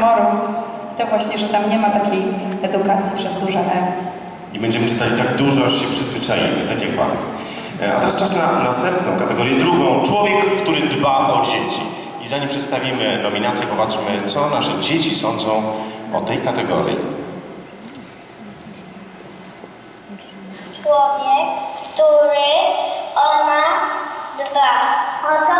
humoru. To właśnie, że tam nie ma takiej edukacji przez duże E. I będziemy czytali tak dużo, aż się przyzwyczaimy, tak jak Pan. E, A teraz czas na następną kategorię, drugą. Człowiek, który dba o dzieci. I zanim przedstawimy nominację, popatrzmy, co nasze dzieci sądzą o tej kategorii. Człowiek, który o nas dba. Osoba, która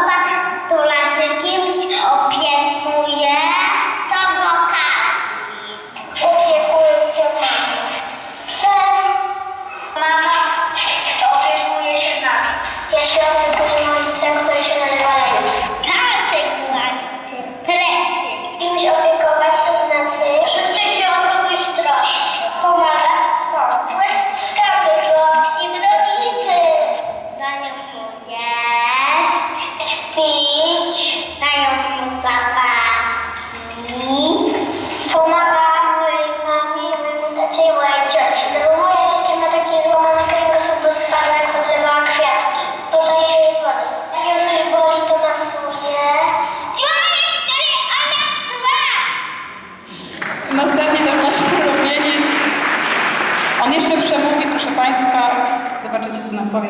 Zobaczycie, co nam powie.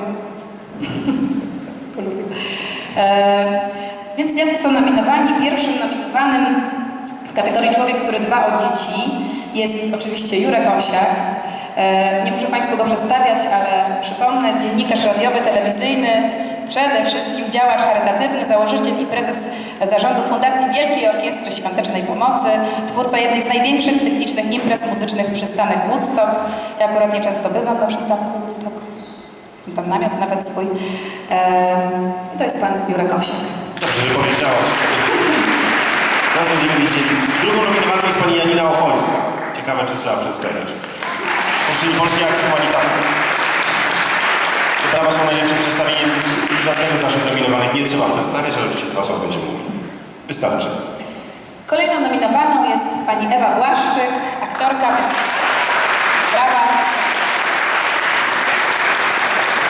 Bardzo go lubię. E, więc jacy są nominowani? Pierwszym nominowanym w kategorii Człowiek, który dba o dzieci jest oczywiście Jurek Owsiak. Nie muszę Państwu go przedstawiać, ale przypomnę, dziennikarz radiowy, telewizyjny, przede wszystkim działacz charytatywny, założyciel i prezes zarządu Fundacji Wielkiej Orkiestry Świątecznej Pomocy, twórca jednej z największych cyklicznych imprez muzycznych Przystanek Woodstock. Ja akurat nieczęsto bywam na przystanku Woodstock. Tam namiot nawet swój. To jest pan Jurek Owsiak. Dobrze, że powiedziałaś. Teraz będziemy widzieć. Drugą nominowaną jest pani Janina Ochońska. Ciekawe, czy trzeba przedstawiać. Czyli Polskiej Akcji Humanitarnej. Te prawa są najlepszym przedstawieniem. Żadnego z naszych nominowanych nie trzeba przedstawiać, ale oczywiście dwa słowa będziemy mówić. Wystarczy. Kolejną nominowaną jest pani Ewa Błaszczyk, aktorka. Brawa. E,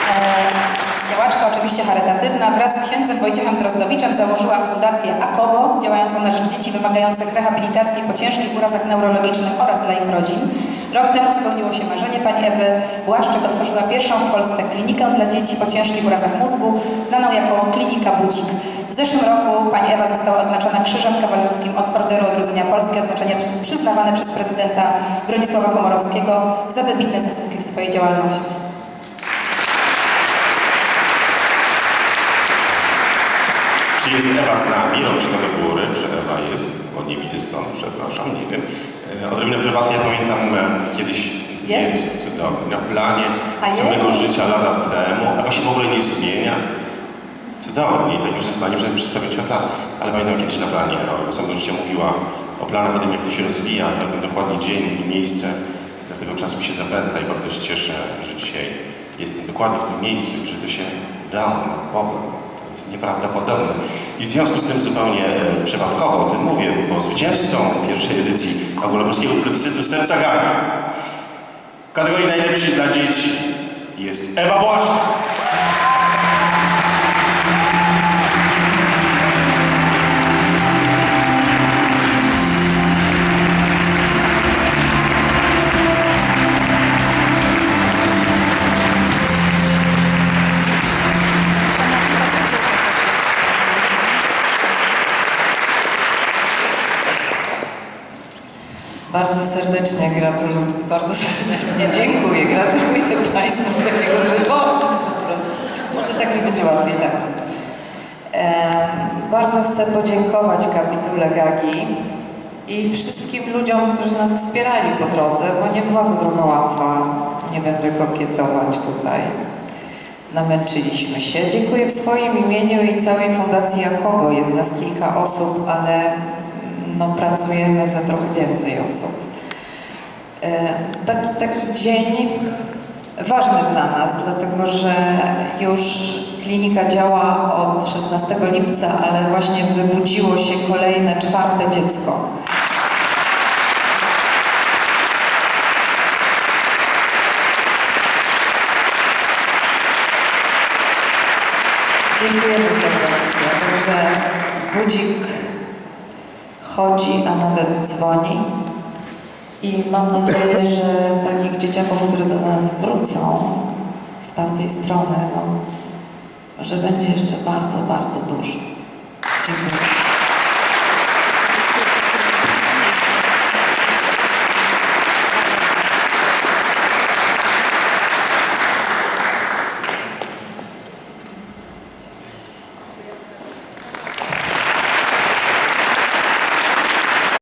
działaczka oczywiście charytatywna. Wraz z księdzem Wojciechem Drozdowiczem założyła Fundację AKOGO, działającą na rzecz dzieci wymagających rehabilitacji po ciężkich urazach neurologicznych oraz dla ich rodzin. Rok temu spełniło się marzenie pani Ewy Błaszczyk. Otworzyła pierwszą w Polsce klinikę dla dzieci po ciężkich urazach mózgu, znaną jako Klinika Budzik. W zeszłym roku pani Ewa została oznaczona Krzyżem Kawalerskim od Orderu Odrodzenia Polski, oznaczenie przy- przyznawane przez prezydenta Bronisława Komorowskiego za wybitne zasługi w swojej działalności. Jest Ewa z nami? Rączka do góry. Czy Ewa jest? Bo nie widzę stąd, przepraszam, nie wiem. E, Odrobinę prywatnie, pamiętam e, kiedyś Jest? cudownie, na planie A jest? samego życia lata temu. Ewa się w ogóle nie zmienia. Cudownie, tak już zostanie przed przedstawić od lat. Ale pamiętam kiedyś na planie o samego życia mówiła o planach, o tym jak to się rozwija, pamiętam dokładnie dzień i miejsce. Dlatego czas mi się zapętla i bardzo się cieszę, że dzisiaj jestem dokładnie w tym miejscu i że to się udało na Boga. Jest nieprawdopodobne. I w związku z tym zupełnie e, przypadkowo o tym mówię, bo zwycięzcą pierwszej edycji ogólnopolskiego plebiscytu Serca Gagi w kategorii najlepszej dla dzieci jest Ewa Błaszczyk. Bardzo serdecznie gratuluję, bardzo serdecznie dziękuję, gratuluję Państwu takiego wyboru. Może tak mi będzie łatwiej, tak. Em, bardzo chcę podziękować kapitule Gagi i wszystkim ludziom, którzy nas wspierali po drodze, bo nie była to droga łatwa. Nie będę kokietować tutaj. Namęczyliśmy się. Dziękuję w swoim imieniu i całej Fundacji Akogo. Jest nas kilka osób, ale no, pracujemy za trochę więcej osób. E, Taki, taki dzień ważny dla nas, dlatego że już klinika działa od 16 lipca, ale właśnie wybudziło się kolejne czwarte dziecko. Dziękujemy serdecznie. Także budzik chodzi, a nawet dzwoni. I mam nadzieję, że takich dzieciaków, które do nas wrócą z tamtej strony, no, że będzie jeszcze bardzo, bardzo dużo. Dziękuję.